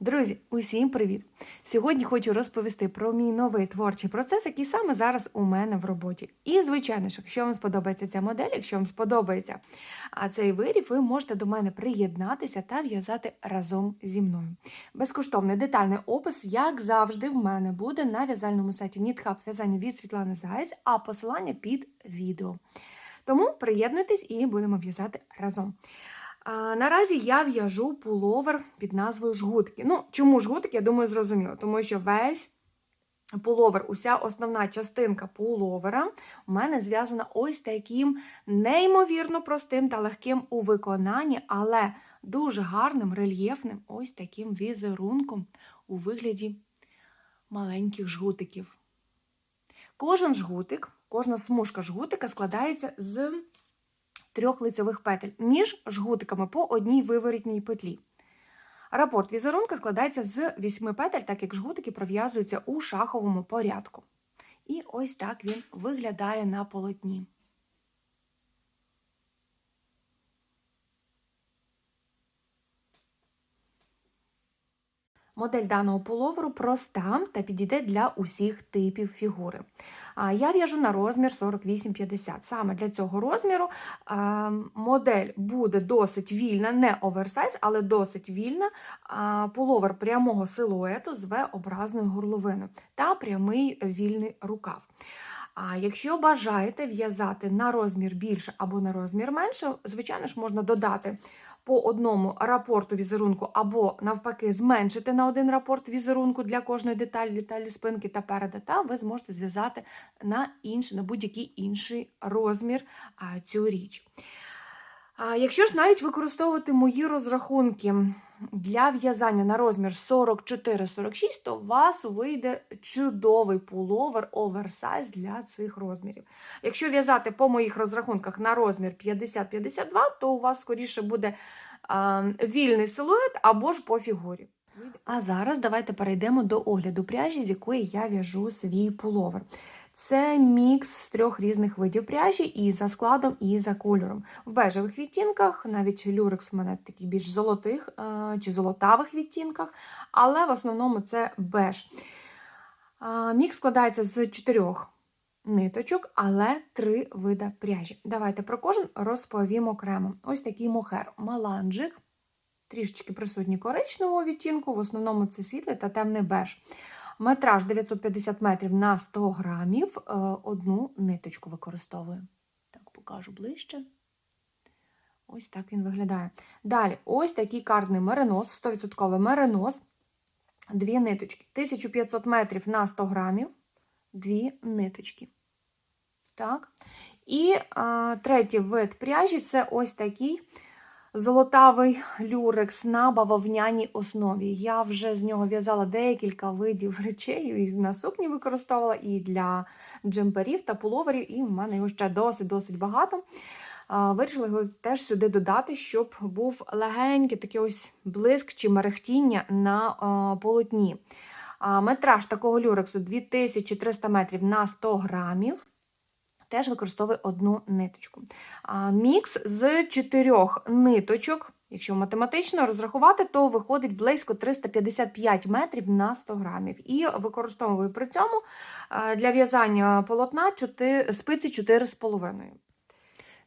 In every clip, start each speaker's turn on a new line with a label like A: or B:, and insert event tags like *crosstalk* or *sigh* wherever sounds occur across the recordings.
A: Друзі, усім привіт! Сьогодні хочу розповісти про мій новий творчий процес, який саме зараз у мене в роботі. І, звичайно ж, якщо вам сподобається ця модель, якщо вам сподобається цей виріб, ви можете до мене приєднатися та в'язати разом зі мною. Безкоштовний детальний опис, як завжди, в мене буде на в'язальному сайті NeedHub в'язання від Світлани Заєць, а посилання під відео. Тому приєднуйтесь і будемо в'язати разом. Наразі я в'яжу пуловер під назвою жгутки. Ну, чому жгутки, я думаю, зрозуміло, тому що весь пуловер, уся основна частинка пуловера у мене зв'язана ось таким неймовірно простим та легким у виконанні, але дуже гарним, рельєфним ось таким візерунком у вигляді маленьких жгутиків. Кожен жгутик, кожна смужка жгутика складається з трьох лицьових петель між жгутиками по одній виворітній петлі. Рапорт візерунка складається з вісьми петель, так як жгутики пров'язуються у шаховому порядку. І ось так він виглядає на полотні. Модель даного пуловеру проста та підійде для усіх типів фігури. Я в'яжу на розмір 48-50. Саме для цього розміру модель буде досить вільна, не оверсайз, але досить вільна. А, Пуловер прямого силуету з V-образною горловиною та прямий вільний рукав. А якщо бажаєте в'язати на розмір більше або на розмір менше, звичайно ж, можна додати по одному рапорту візерунку, або навпаки, зменшити на один рапорт візерунку для кожної деталі, деталі спинки та переда, та ви зможете зв'язати на інший, на будь-який інший розмір цю річ. Якщо ж навіть використовувати мої розрахунки для в'язання на розмір 44-46, то у вас вийде чудовий пуловер оверсайз для цих розмірів. Якщо в'язати по моїх розрахунках на розмір 50-52, то у вас скоріше буде а, вільний силует або ж по фігурі. А зараз давайте перейдемо до огляду пряжі, з якої я в'яжу свій пуловер. Це мікс з трьох різних видів пряжі і за складом, і за кольором. В бежевих відтінках, навіть люрекс в мене таких більш золотих чи золотавих відтінках, але в основному це беж. Мікс складається з чотирьох ниточок, але три вида пряжі. Давайте про кожен розповім окремо. Ось такий мохер маланджик, трішечки присутній коричневого відтінку, в основному це світлий та темний беж. Метраж 950 метрів на 100 грамів, одну ниточку використовую. Так, покажу ближче. Ось так він виглядає. Далі, ось такий картний меринос, 100% меринос, дві ниточки. 1500 метрів на 100 грамів, дві ниточки. Так. І а, третій вид пряжі це ось такий золотавий люрекс на бавовняній основі. Я вже з нього в'язала декілька видів *laughs* речей, і на сукні використовувала, і для джемперів та пуловерів, і в мене його ще досить-досить багато. Вирішила його теж сюди додати, щоб був легенький такий ось блиск чи мерехтіння на полотні. Метраж такого люрексу 2300 метрів на 100 грамів теж використовую одну ниточку. Мікс з чотирьох ниточок, якщо математично розрахувати, то виходить близько 355 метрів на 100 грамів. І використовую при цьому для в'язання полотна спиці 4,5.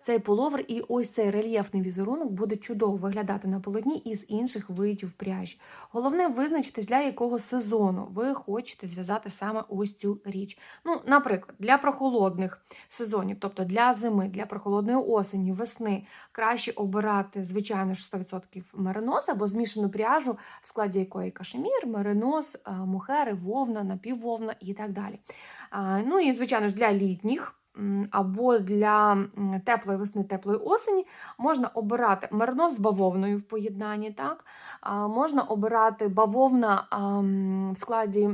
A: Цей пуловер і ось цей рельєфний візерунок буде чудово виглядати на полотні із інших видів пряжі. Головне визначитись, для якого сезону ви хочете зв'язати саме ось цю річ. Ну, Наприклад, для прохолодних сезонів, тобто для зими, для прохолодної осені, весни, краще обирати, звичайно ж, 100% меринос або змішану пряжу, в складі якої кашемір, меринос, мухери, вовна, напіввовна і так далі. Ну і, звичайно ж, для літніх або для теплої весни, теплої осені можна обирати мерно з бавовною в поєднанні. так? Можна обирати бавовна в складі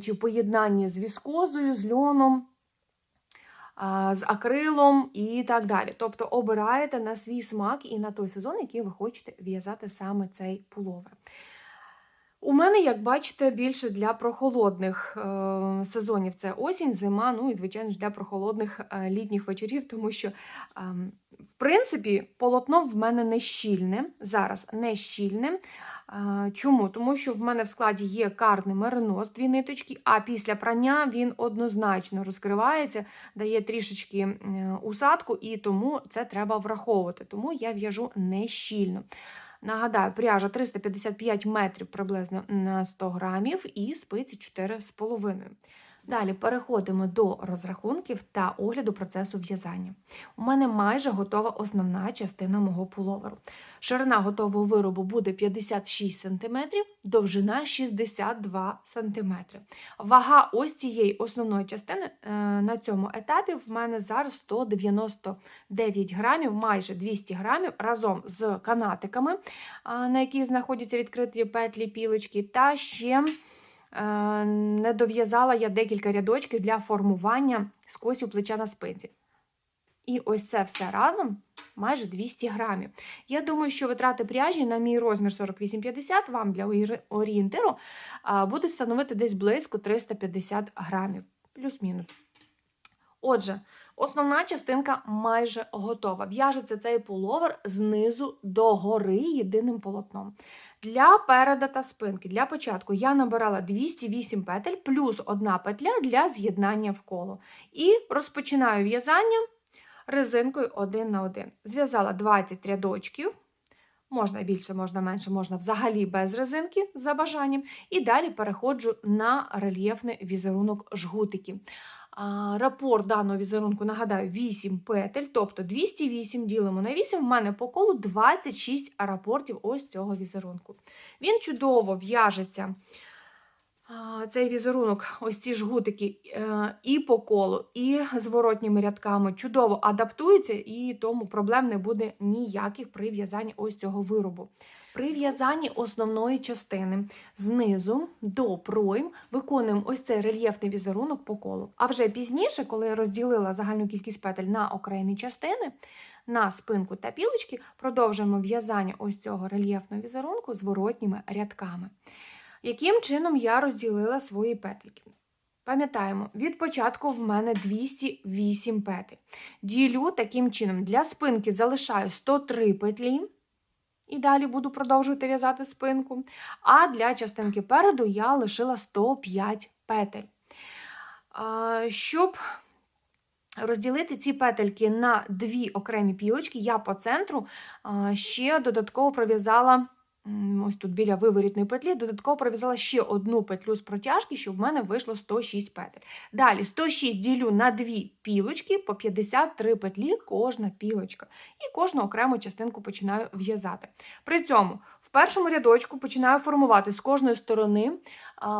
A: чи в поєднанні з віскозою, з льоном. З акрилом і так далі. Тобто обираєте на свій смак і на той сезон, який ви хочете в'язати саме цей пуловер. У мене, як бачите, більше для прохолодних е, сезонів це осінь, зима, ну і, звичайно, для прохолодних е, літніх вечорів, тому що, ем, в принципі, полотно в мене не щільне, зараз не щільне. А, Чому? Тому що в мене в складі є карний меринос, дві ниточки, а після прання він однозначно розкривається, дає трішечки усадку, і тому це треба враховувати. Тому я в'яжу не щільно. Нагадаю, пряжа 355 метрів приблизно на 100 грамів і спиці 4,5. Далі переходимо до розрахунків та огляду процесу в'язання. У мене майже готова основна частина мого пуловеру. Ширина готового виробу буде 56 см, довжина 62 см. Вага ось цієї основної частини е, на цьому етапі в мене зараз 199 грамів, майже 200 грамів разом з канатиками, на яких знаходяться відкриті петлі пілочки, та ще е, не дов'язала я декілька рядочків для формування скосів плеча на спинці. І ось це все разом майже 200 грамів. Я думаю, що витрати пряжі на мій розмір 48,50 вам для орі- орієнтиру будуть становити десь близько 350 грамів, плюс-мінус. Отже, основна частинка майже готова. В'яжеться цей пуловер знизу до гори єдиним полотном. Для переда та спинки, для початку я набирала 208 петель плюс одна петля для з'єднання в коло. І розпочинаю в'язання резинкою один на один. Зв'язала 20 рядочків. Можна більше, можна менше, можна взагалі без резинки за бажанням. І далі переходжу на рельєфний візерунок жгутиків. Рапорт даного візерунку, нагадаю, 8 петель, тобто 208 ділимо на 8, в мене по колу 26 рапортів ось цього візерунку. Він чудово в'яжеться. Цей візерунок, ось ці жгутики е, і по колу, і зворотніми рядками чудово адаптується, і тому проблем не буде ніяких при в'язанні ось цього виробу. При в'язанні основної частини знизу до пройм виконуємо ось цей рельєфний візерунок по колу. А вже пізніше, коли я розділила загальну кількість петель на окремі частини, на спинку та пілочки, продовжуємо в'язання ось цього рельєфного візерунку зворотніми рядками. Яким чином я розділила свої петлики? Пам'ятаємо, від початку в мене 208 петель. Ділю таким чином, для спинки залишаю 103 петлі. І далі буду продовжувати в'язати спинку. А для частинки переду я лишила 105 петель. Щоб розділити ці петельки на дві окремі пілочки, я по центру ще додатково пров'язала. Ось тут біля виворітної петлі, додатково пров'язала ще одну петлю з протяжки, щоб в мене вийшло 106 петель. Далі 106 ділю на дві пілочки, по 53 петлі кожна пілочка. І кожну окрему частинку починаю в'язати. При цьому в першому рядочку починаю формувати з кожної сторони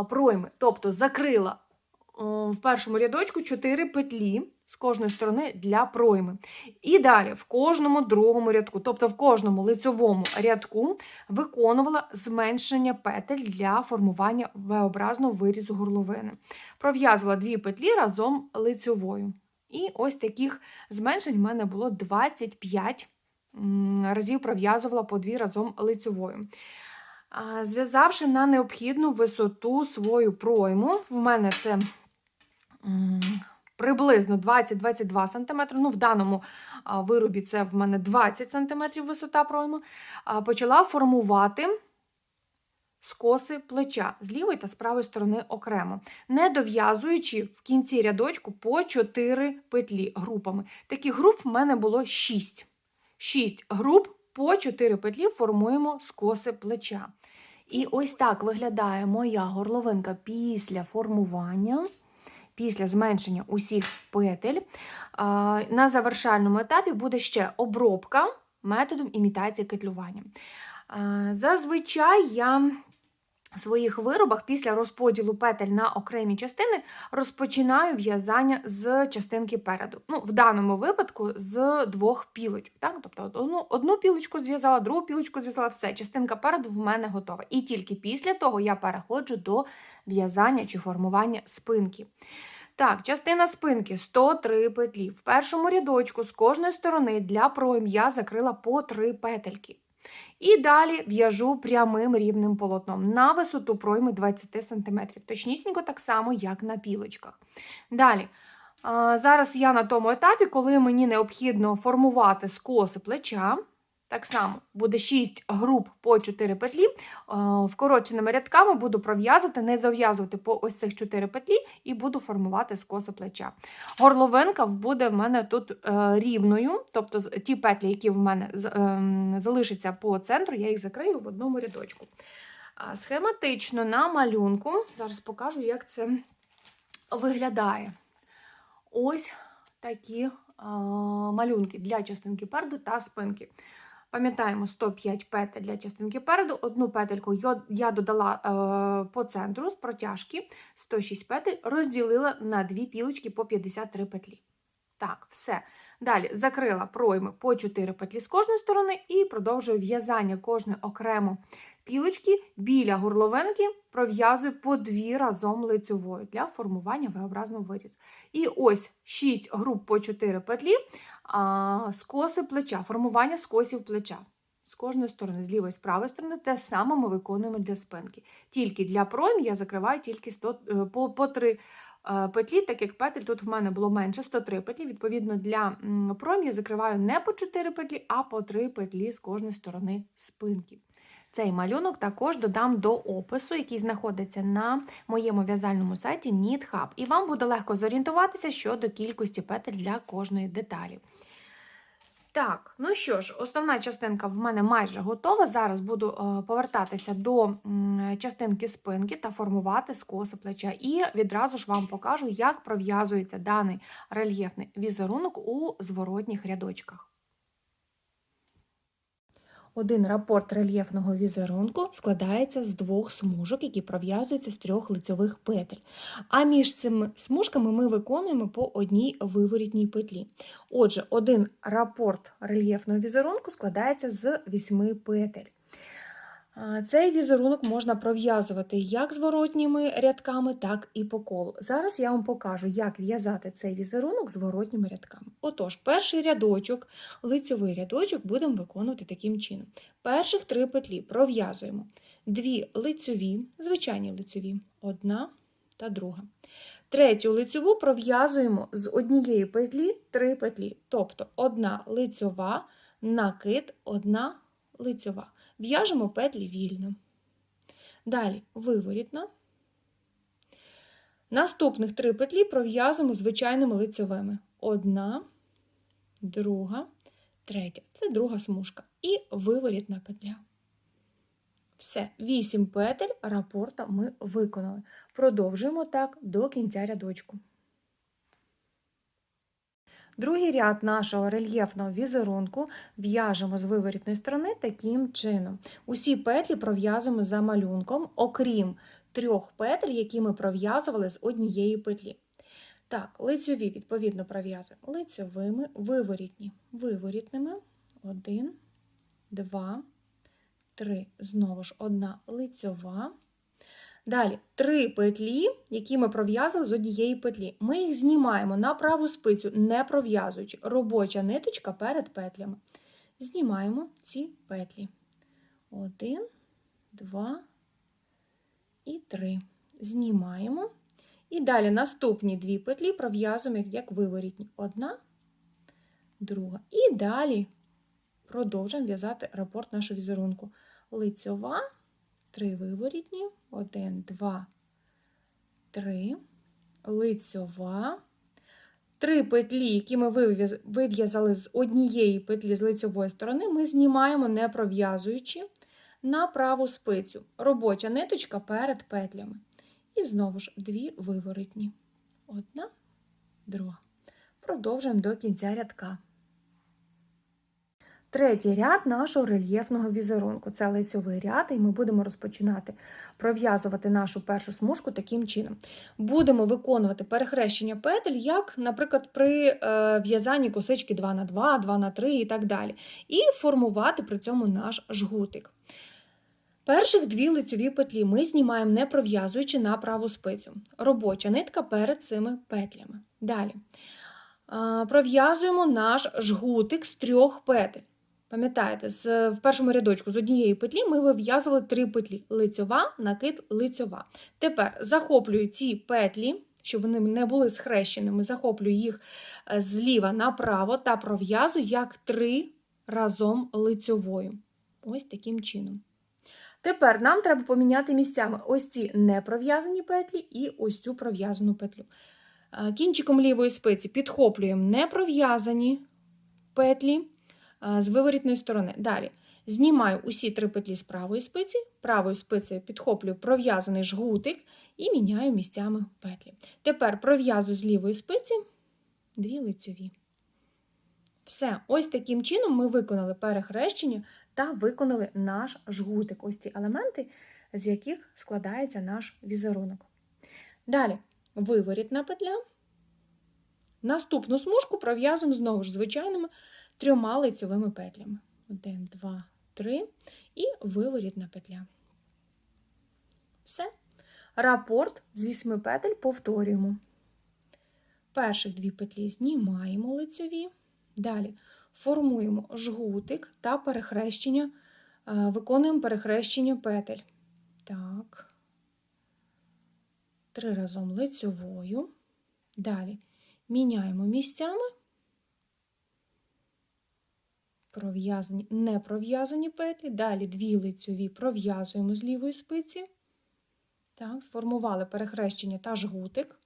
A: пройми, тобто закрила в першому рядочку 4 петлі з кожної сторони для пройми. І далі в кожному другому рядку, тобто в кожному лицьовому рядку, виконувала зменшення петель для формування V-образного вирізу горловини. Пров'язувала дві петлі разом лицьовою. І ось таких зменшень в мене було 25 разів пров'язувала по дві разом лицьовою. Зв'язавши на необхідну висоту свою пройму, в мене це приблизно 20-22 см. Ну, в даному виробі це в мене 20 см висота пройми, почала формувати скоси плеча з лівої та з правої сторони окремо, не дов'язуючи в кінці рядочку по 4 петлі групами. Таких груп в мене було 6. 6 груп по 4 петлі формуємо скоси плеча. І ось так виглядає моя горловинка після формування, після зменшення усіх петель. На завершальному етапі буде ще обробка методом імітації кетлювання. Зазвичай я своїх виробах після розподілу петель на окремі частини розпочинаю в'язання з частинки переду. Ну, в даному випадку з двох пілочок. Так? Тобто одну, одну пілочку зв'язала, другу пілочку зв'язала, все, частинка переду в мене готова. І тільки після того я переходжу до в'язання чи формування спинки. Так, частина спинки 103 петлі. В першому рядочку з кожної сторони для пройм я закрила по 3 петельки. І далі в'яжу прямим рівним полотном на висоту пройми 20 см. Точнісінько так само, як на пілочках. Далі. Зараз я на тому етапі, коли мені необхідно формувати скоси плеча. Так само буде 6 груп по 4 петлі. Е, Вкороченими рядками буду пров'язувати, не зав'язувати по ось цих 4 петлі і буду формувати скоси плеча. Горловинка буде в мене тут е, рівною, тобто ті петлі, які в мене ем, залишаться по центру, я їх закрию в одному рядочку. Схематично на малюнку, зараз покажу, як це виглядає. Ось такі малюнки для частинки переду та спинки. Пам'ятаємо 105 петель для частинки переду. Одну петельку я- додала е, по центру з протяжки 106 петель, розділила на дві пілочки по 53 петлі. Так, все. Далі закрила пройми по 4 петлі з кожної сторони і продовжую в'язання кожної окремо пілочки біля горловинки пров'язую по дві разом лицьовою для формування V-образного вирізу. І ось 6 груп по 4 петлі, скоси плеча, формування скосів плеча. З кожної сторони, з лівої, з правої сторони, те саме ми виконуємо для спинки. Тільки для пройм я закриваю тільки 100, е, по, по 3 е, петлі, так як петель тут в мене було менше 103 петлі. Відповідно, для пройм я закриваю не по 4 петлі, а по 3 петлі з кожної сторони спинки. Цей малюнок також додам до опису, який знаходиться на моєму в'язальному сайті KnitHub. І вам буде легко зорієнтуватися щодо кількості петель для кожної деталі. Так, ну що ж, основна частинка в мене майже готова. Зараз буду е, повертатися до частинки спинки та формувати скоси плеча. І відразу ж вам покажу, як пров'язується даний рельєфний візерунок у зворотніх рядочках. Один рапорт рельєфного візерунку складається з двох смужок, які пров'язуються з трьох лицьових петель. А між цими смужками ми виконуємо по одній виворітній петлі. Отже, один рапорт рельєфного візерунку складається з вісьми петель. Цей візерунок можна пров'язувати як зворотніми рядками, так і по колу. Зараз я вам покажу, як в'язати цей візерунок зворотніми рядками. Отож, перший рядочок, лицьовий рядочок, будемо виконувати таким чином. Перших три петлі пров'язуємо дві лицьові, звичайні лицьові, одна та друга. Третю лицьову пров'язуємо з однієї петлі три петлі, тобто одна лицьова, накид, одна лицьова. В'яжемо петлі вільно. Далі виворітна. Наступних три петлі пров'язуємо звичайними лицьовими. Одна, друга, третя. Це друга смужка. І виворітна петля. Все, 8 петель рапорта ми виконали. Продовжуємо так до кінця рядочку. Другий ряд нашого рельєфного візерунку в'яжемо з виворітної сторони таким чином. Усі петлі пров'язуємо за малюнком, окрім трьох петель, які ми пров'язували з однієї петлі. Так, лицьові, відповідно, пров'язуємо лицьовими, виворітні, виворітними. Один, два, три. Знову ж одна лицьова. Далі три петлі, які ми пров'язали з однієї петлі. Ми їх знімаємо на праву спицю, не пров'язуючи. Робоча ниточка перед петлями. Знімаємо ці петлі. Один, два і три. Знімаємо. І далі наступні дві петлі пров'язуємо як виворітні. Одна, друга. І далі продовжуємо в'язати рапорт нашого візерунку. Лицьова. Три виворітні, один, два, три, лицьова. Три петлі, які ми вив'язали з однієї петлі з лицьової сторони, ми знімаємо, не пров'язуючи на праву спицю. Робоча ниточка перед петлями. І знову ж дві виворотні. Одна, друга. Продовжуємо до кінця рядка. Третій ряд нашого рельєфного візерунку. Це лицьовий ряд, і ми будемо розпочинати пров'язувати нашу першу смужку таким чином. Будемо виконувати перехрещення петель, як, наприклад, при е, в'язанні косички 2 на 2 2 на 3 і так далі. І формувати при цьому наш жгутик. Перших дві лицьові петлі ми знімаємо, не пров'язуючи на праву спицю. Робоча нитка перед цими петлями. Далі. Е, Пров'язуємо наш жгутик з трьох петель. Пам'ятаєте, з, в першому рядочку з однієї петлі ми вив'язували три петлі: лицьова, накид, лицьова. Тепер захоплюю ці петлі, щоб вони не були схрещеними, захоплюю їх е, зліва направо та пров'язую як три разом лицьовою. Ось таким чином. Тепер нам треба поміняти місцями ось ці непров'язані петлі і ось цю пров'язану петлю. Е, Кінчиком лівої спиці підхоплюємо непров'язані петлі з виворітної сторони. Далі знімаю усі три петлі з правої спиці, правою спицею підхоплюю пров'язаний жгутик і міняю місцями петлі. Тепер пров'язую з лівої спиці дві лицьові. Все, ось таким чином ми виконали перехрещення та виконали наш жгутик. Ось ці елементи, з яких складається наш візерунок. Далі виворітна петля. Наступну смужку пров'язуємо знову ж звичайними трьома лицьовими петлями. Один, два, три. І виворітна петля. Все. Рапорт з вісьми петель повторюємо. Перших дві петлі знімаємо лицьові. Далі формуємо жгутик та перехрещення, е, виконуємо перехрещення петель. Так. Три разом лицьовою. Далі міняємо місцями. Пров'язані, не пров'язані петлі. Далі дві лицьові пров'язуємо з лівої спиці. Так, сформували перехрещення та жгутик.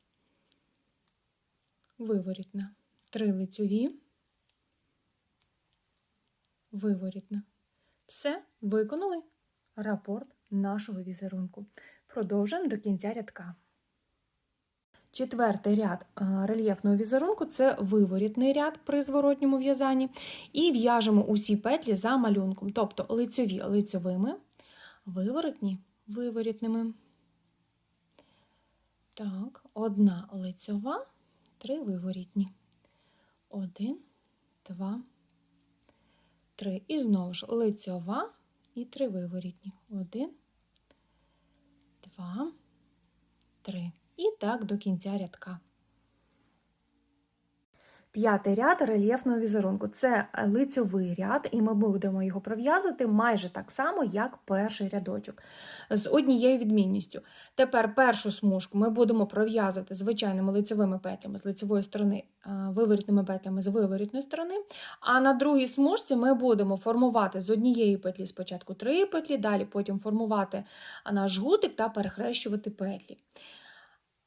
A: Виворітна. Три лицьові. Виворітна. Все, виконали рапорт нашого візерунку. Продовжуємо до кінця рядка. Четвертий ряд е, рельєфного візерунку це виворітний ряд при зворотньому в'язанні. І в'яжемо усі петлі за малюнком, тобто лицьові лицьовими, виворотні виворітними. Так, одна лицьова, три виворітні. Один, два, три. І знову ж лицьова і три виворітні. Один, два, три. І так до кінця рядка. П'ятий ряд рельєфного візерунку це лицьовий ряд, і ми будемо його пров'язувати майже так само, як перший рядочок, з однією відмінністю. Тепер першу смужку ми будемо пров'язувати звичайними лицьовими петлями з лицьової сторони, виворітними петлями з виворітної сторони. А на другій смужці ми будемо формувати з однієї петлі спочатку три петлі, далі потім формувати наш гутик та перехрещувати петлі.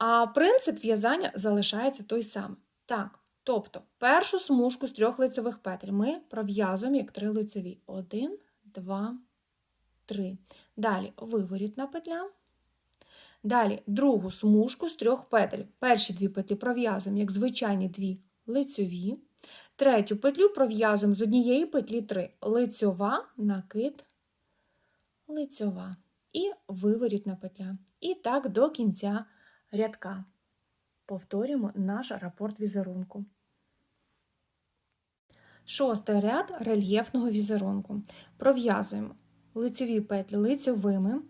A: А принцип в'язання залишається той самий. Так, тобто першу смужку з трьох лицевих петель ми пров'язуємо як три лицеві. Один, два, три. Далі виворітна петля. Далі другу смужку з трьох петель. Перші дві петлі пров'язуємо як звичайні дві лицьові. Третю петлю пров'язуємо з однієї петлі три. Лицьова, накид, лицьова. І виворітна петля. І так до кінця рядка. Повторюємо наш рапорт візерунку. Шостий ряд рельєфного візерунку. Пров'язуємо лицеві петлі лицевими.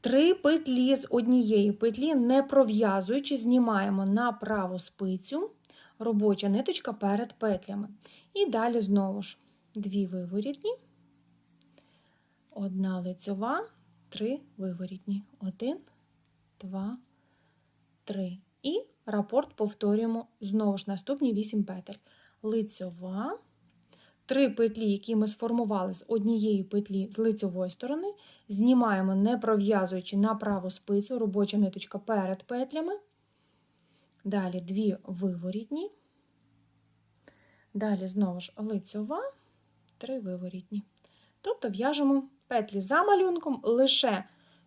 A: Три петлі з однієї петлі, не пров'язуючи, знімаємо на праву спицю робоча ниточка перед петлями. І далі знову ж дві виворітні, одна лицьова, три виворітні. Один, два, 3. І рапорт повторюємо знову ж наступні 8 петель. Лицьова, 3 петлі, які ми сформували з однієї петлі з лицьової сторони, знімаємо, не пров'язуючи на праву спицю, робоча ниточка перед петлями. Далі 2 виворітні. Далі знову ж лицьова, 3 виворітні. Тобто в'яжемо петлі за малюнком лише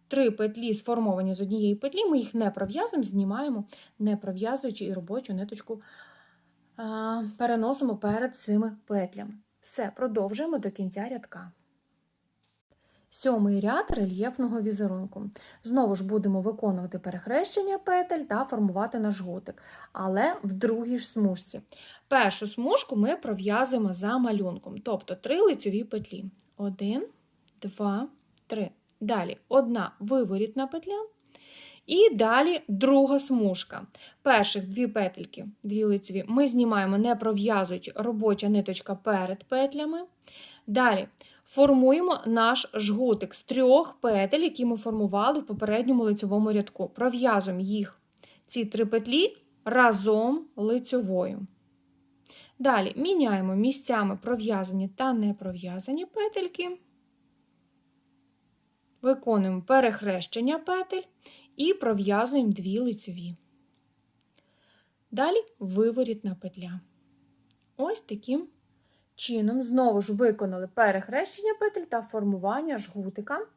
A: Три петлі сформовані з однієї петлі, ми їх не пров'язуємо, знімаємо, не пров'язуючи і робочу ниточку переносимо перед цими петлями. Все, продовжуємо до кінця рядка. Сьомий ряд рельєфного візерунку. Знову ж будемо виконувати перехрещення петель та формувати наш готик, але в другій ж смужці. Першу смужку ми пров'язуємо за малюнком, тобто три лицьові петлі. Один, два, три. Далі одна виворітна петля. І далі друга смужка. Перших дві петельки, дві лицеві, ми знімаємо, не пров'язуючи робоча ниточка перед петлями. Далі формуємо наш жгутик з трьох петель, які ми формували в попередньому лицьовому рядку. Пров'язуємо їх, ці три петлі разом лицьовою. Далі міняємо місцями пров'язані та непров'язані петельки. Виконуємо перехрещення петель і пров'язуємо дві лицьові. Далі виворітна петля. Ось таким чином знову ж виконали перехрещення петель та формування жгутика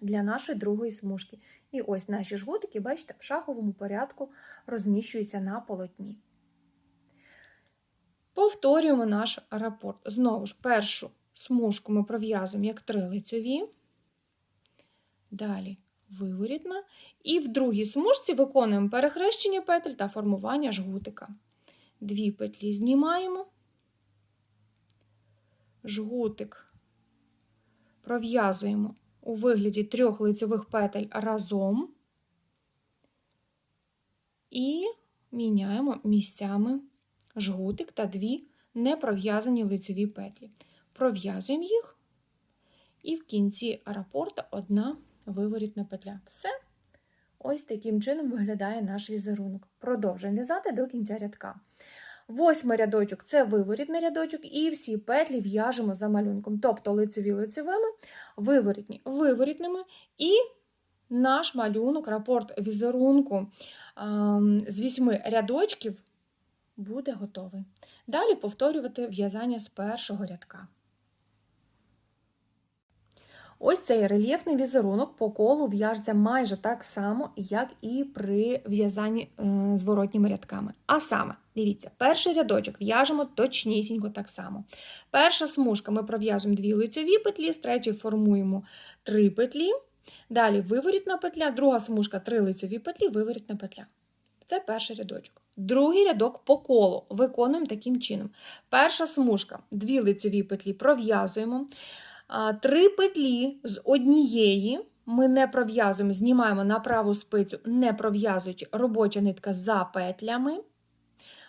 A: для нашої другої смужки. І ось наші жгутики, бачите, в шаховому порядку розміщуються на полотні. Повторюємо наш рапорт. Знову ж першу смужку ми пров'язуємо як три лицьові, далі виворітна. І в другій смужці виконуємо перехрещення петель та формування жгутика. Дві петлі знімаємо, жгутик пров'язуємо у вигляді трьох лицевих петель разом і міняємо місцями жгутик та дві непров'язані лицеві петлі. Пров'язуємо їх, і в кінці рапорта одна виворітна петля. Все. Ось таким чином виглядає наш візерунок. Продовжуємо в'язати до кінця рядка. Восьмий рядочок це виворітний рядочок, і всі петлі в'яжемо за малюнком, тобто лицеві лицевими, виворітні виворітними, і наш малюнок, рапорт візерунку ем, з вісьми рядочків буде готовий. Далі повторювати в'язання з першого рядка. Ось цей рельєфний візерунок по колу в'яжеться майже так само, як і при в'язанні е, зворотніми рядками. А саме, дивіться, перший рядочок в'яжемо точнісінько так само. Перша смужка ми пров'яжемо дві лицьові петлі, з третьої формуємо три петлі. Далі виворітна петля, друга смужка три лицьові петлі, виворітна петля. Це перший рядочок. Другий рядок по колу виконуємо таким чином. Перша смужка, дві лицьові петлі пров'язуємо. Три петлі з однієї ми не пров'язуємо, знімаємо на праву спицю, не пров'язуючи робоча нитка за петлями,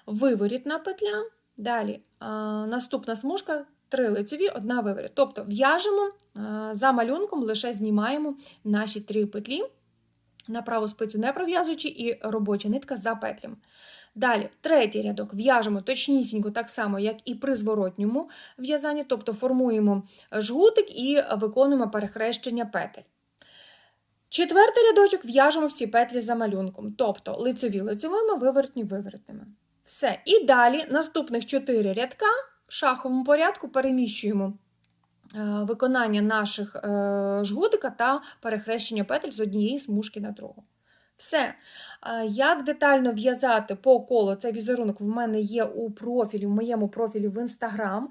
A: виворітна петля. Далі наступна смужка, три лицеві, одна виворіт. Тобто в'яжемо за малюнком, лише знімаємо наші три петлі, на праву спицю не пров'язуючи, і робоча нитка за петлями. Далі, третій рядок в'яжемо точнісінько так само, як і при зворотньому в'язанні, тобто формуємо жгутик і виконуємо перехрещення петель. Четвертий рядочок в'яжемо всі петлі за малюнком, тобто лицеві лицевими, виворотні виворотними. Все. І далі наступних 4 рядка в шаховому порядку переміщуємо виконання наших жгутика та перехрещення петель з однієї смужки на другу. Все. Як детально в'язати по колу цей візерунок в мене є у профілі, в моєму профілі в Instagram.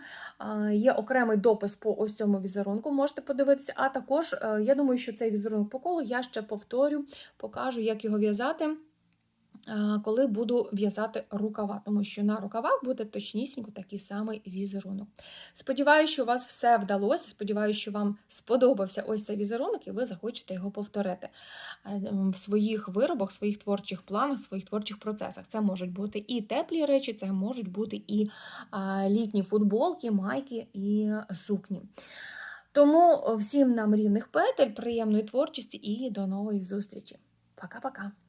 A: Є окремий допис по ось цьому візерунку, можете подивитися. А також, я думаю, що цей візерунок по колу я ще повторю, покажу, як його в'язати. Коли буду в'язати рукава, тому що на рукавах буде точнісінько такий самий візерунок. Сподіваюся, що у вас все вдалося. Сподіваюся, що вам сподобався ось цей візерунок, і ви захочете його повторити в своїх виробах, в своїх творчих планах, в своїх творчих процесах. Це можуть бути і теплі речі, це можуть бути і літні футболки, майки і сукні. Тому всім нам рівних петель, приємної творчості і до нової зустрічі. Пока-пока!